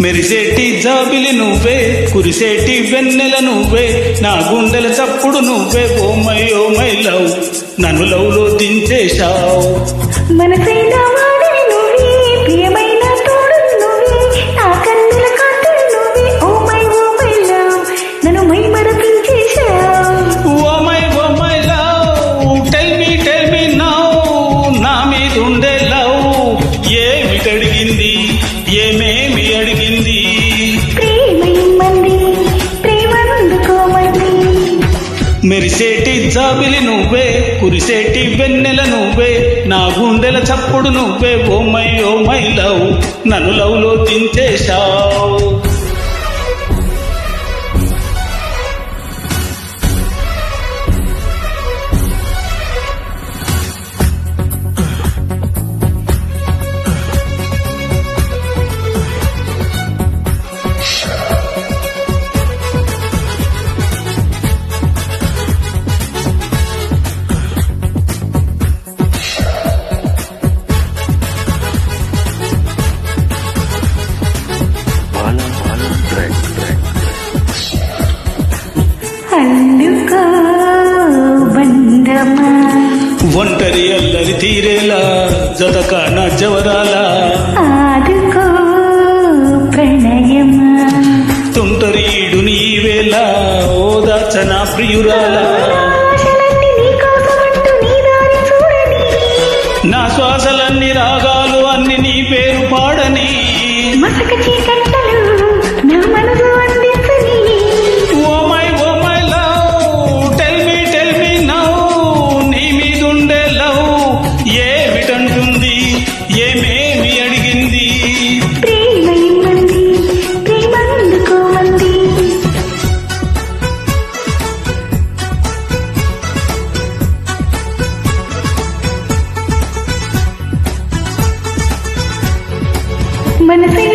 మెరిసేటి జాబిలి నువ్వే కురిసేటి వెన్నెల నువ్వే నా గుండెల చప్పుడు నువ్వే. Oh my oh my love నన్ను లవ్లో దించేశావు. మనసైన మెరిసేటి జాబిలి నువ్వే కురిసేటి వెన్నెల నువ్వే నా గుండెల చప్పుడు నువ్వే ఓమై ఓమై లవ్ నన్ను లవ్లో దించేశావు. కండుకో ఒంటరి అల్లరి తీరేలా జతక జవరాలా? ఆడుకో ప్రణయమా? తుంటరి ఈడు నీవేళ ఓదాచన ప్రియురాలా? నా శ్వాసలన్నీ రాగాలు అన్ని నీ పేరు పాడని. మసక చీకటి മനസ്സിൽ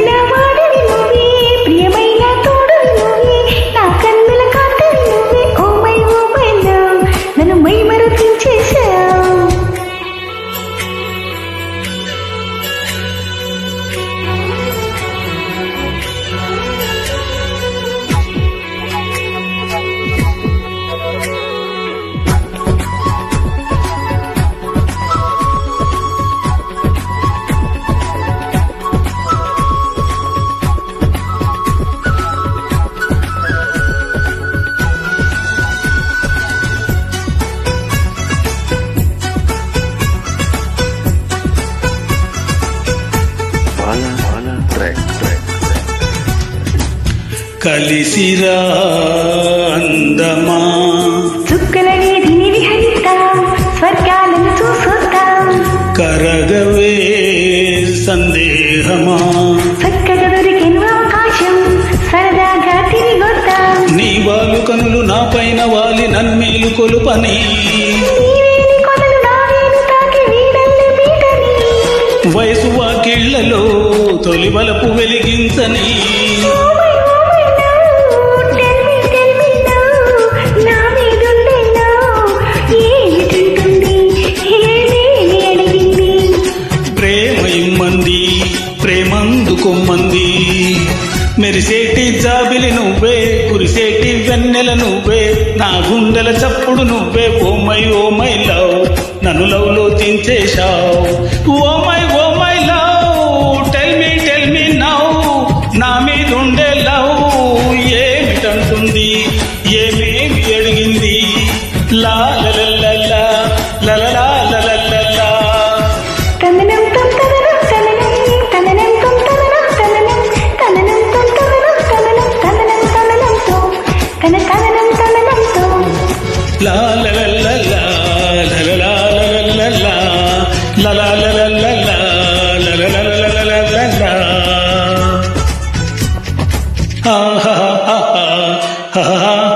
కలిసిరా అందమా? చుక్కలని స్వర్గాలను చూసొస్తాం. కరగవే సందేహమా? చక్కగా దొరికిన అవకాశం సరదాగా నీ వాళ్ళు కనులు నా పైన వాలి నన్మేలు కొలుపని. వయసు వాకిళ్ళలో తొలి వలపు వెలిగించని. ప్రేమ ఇమ్మంది ప్రేమందుకొమ్మంది. మెరిసేటి జాబిలి నువ్వే కురిసేటి వెన్నెల నువ్వే నా గుండెల చప్పుడు నువ్వే. Oh my oh my oh my love నన్ను లవ్లో దించేశావు. ఆహా